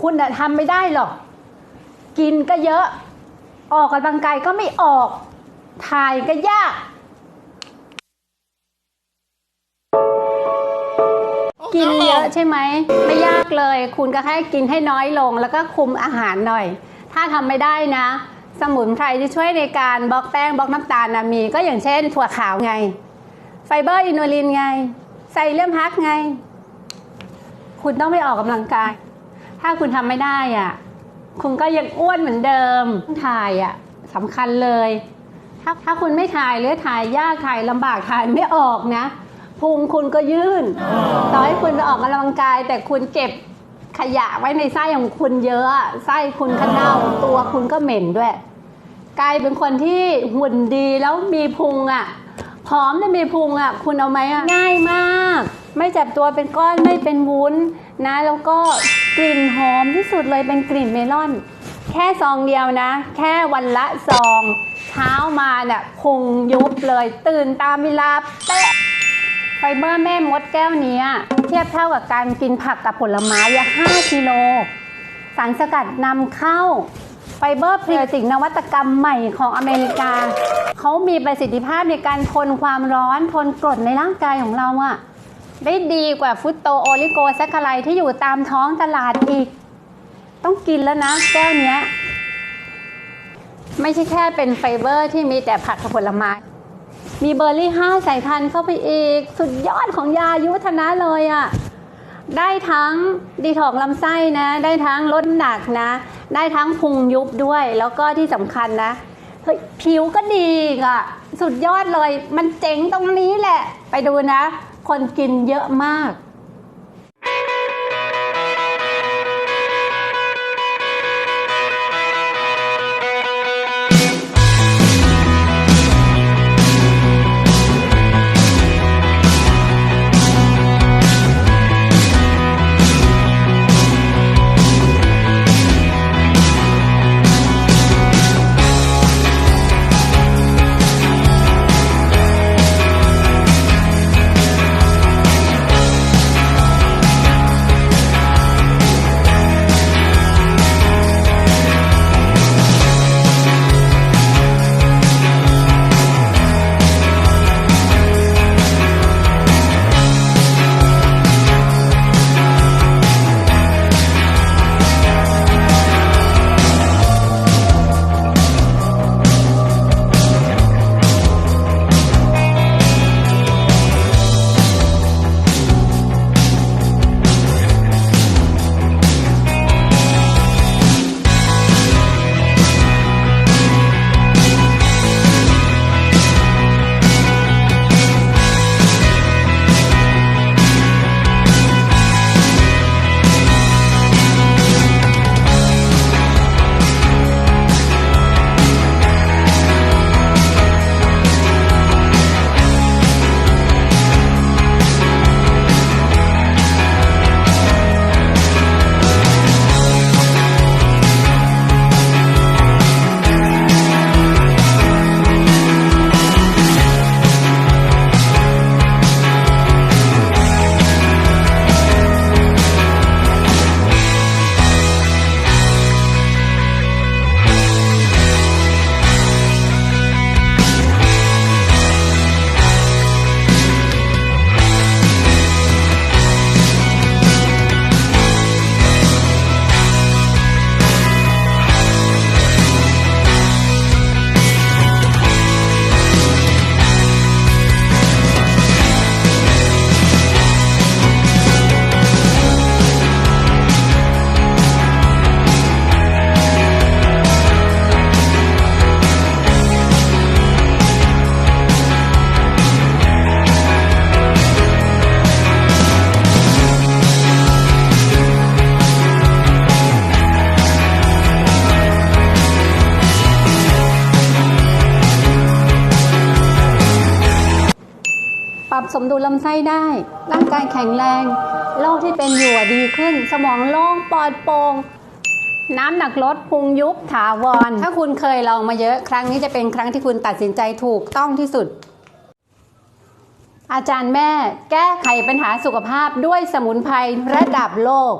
คุณน่ะทำไม่ได้หรอก กินก็เยอะ ออกกำลังกายก็ไม่ออก ถ่ายก็ยาก กินเยอะใช่ไหม ไม่ยากเลย คุณก็แค่กินให้น้อยลง แล้วก็คุมอาหารหน่อย ถ้าทำไม่ได้นะ สมุนไพรที่ช่วยในการบล็อกแป้งบล็อกน้ำตาลนะมีก็อย่างเช่น ถั่วขาวไง ไฟเบอร์อินูลินไงไซเลียมฮักไง คุณต้องไปออกกำลังกาย ถ้าคุณทำไม่ได้อะคุณก็ยังอ้วนเหมือนเดิมถ่ายอะสำคัญเลย ถ้าถ้าคุณไม่ถ่ายหรือถ่ายยากถ่ายลำบากถ่ายไม่ออกนะพุงคุณก็ยื่น ต่อให้คุณไปออกกำลังกาย แต่คุณเก็บขยะไว้ในไส้ของคุณเยอะอะไส้คุณก็เน่าตัวคุณก็เหม็นด้วย กลายเป็นคนที่หุ่นดีแล้วมีพุงอะผอมแต่มีพุงอะ คุณเอาไหมอะง่ายมาก ไม่จับตัวเป็นก้อนไม่เป็นวุ้นนะแล้วก็ กลิ่นหอมที่สุดเลยเป็นกลิ่นเมลอน แค่ซองเดียวนะ แค่วันละซอง เช้ามาเนี่ยพุงยุบเลย ตื่นตามเวลาเป๊ะไฟเบอร์แม่มดแก้วเนี้ยเทียบเท่ากับการกินผักกับผลไม้อะ5กิโล สารสกัดนำเข้า ไฟเบอร์พรีติกนวัตกรรมใหม่ของอเมริกา เขามีประสิทธิภาพในการทนความร้อนทนกรดในร่างกายของเราอะ ได้ดีกว่าฟุตโตโอลิโกแซคคาไลที่อยู่ตามท้องตลาดอีก ต้องกินแล้วนะแก้วเนี้ย ไม่ใช่แค่เป็นไฟเบอร์ที่มีแต่ผักกับผลไม้ มีเบอร์รี่ห้าสายพันธุ์เข้าไปอีก สุดยอดของยาอายุวัฒนะเลยอะ่ะ ได้ทั้งดีถอกซ์ลำไส้นะ ได้ทั้งลดหนักนะ ได้ทั้งพุงยุบด้วย แล้วก็ที่สำคัญนะเฮ้ยผิวก็ดีอะ่ะ สุดยอดเลย มันเจ๋งตรงนี้แหละ ไปดูนะ คนกินเยอะมาก สมดุลลำไส้ได้ ร่างกายแข็งแรง โรคที่เป็นอยู่ดีขึ้น สมองโล่งปลอดโปร่งน้ำหนักลดพุงยุบถาวร ถ้าคุณเคยลองมาเยอะครั้งนี้จะเป็นครั้งที่คุณตัดสินใจถูกต้องที่สุด อาจารย์แม่แก้ไขปัญหาสุขภาพด้วยสมุนไพรระดับโลก